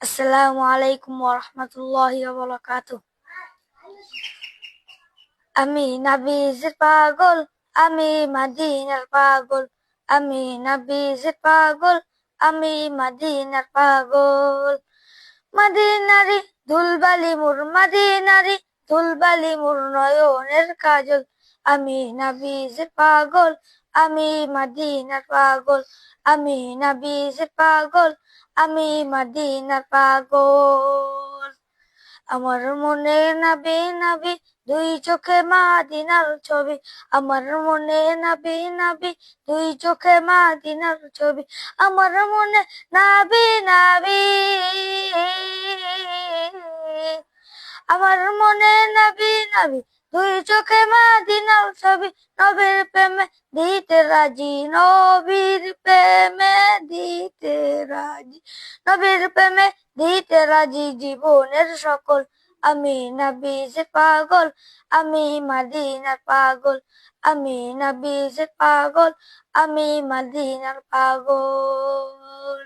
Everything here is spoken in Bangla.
আসসালামু আলাইকুম ওরহমতুল্লাহি ওয়াবারাকাতুহ আমি নাবিজের পাগল আমি মাদিনার পাগল আমি নাবিজের পাগল আমি মাদিনার পাগল মাদিনারি ধুলবালি মোর মাদিনারি ধুলবালি মোর নয়নের কাজল আমি নাবিজের পাগল আমি মাদিনার পাগল, আমি নাবিজের পাগল, আমি মাদিনার পাগল। আমার মনে নাবি নাবি, দুই চোখে মাদিনার ছবি। আমার মনে নাবি নাবি, দুই চোখে মাদিনার ছবি। আমার মনে নাবি নাবি। আমার মনে নাবি নাবি দুই চোখে মাদিনার ছবি, নবীর প্রেমে দিতে রাজি, নবীর প্রেমে দিতে রাজি, নবীর প্রেমে দিতে রাজি জীবনের সকল। আমি নবীজে পাগল, আমি মাদিনার পাগল, আমি নবীজে পাগল, আমি মাদিনার পাগল।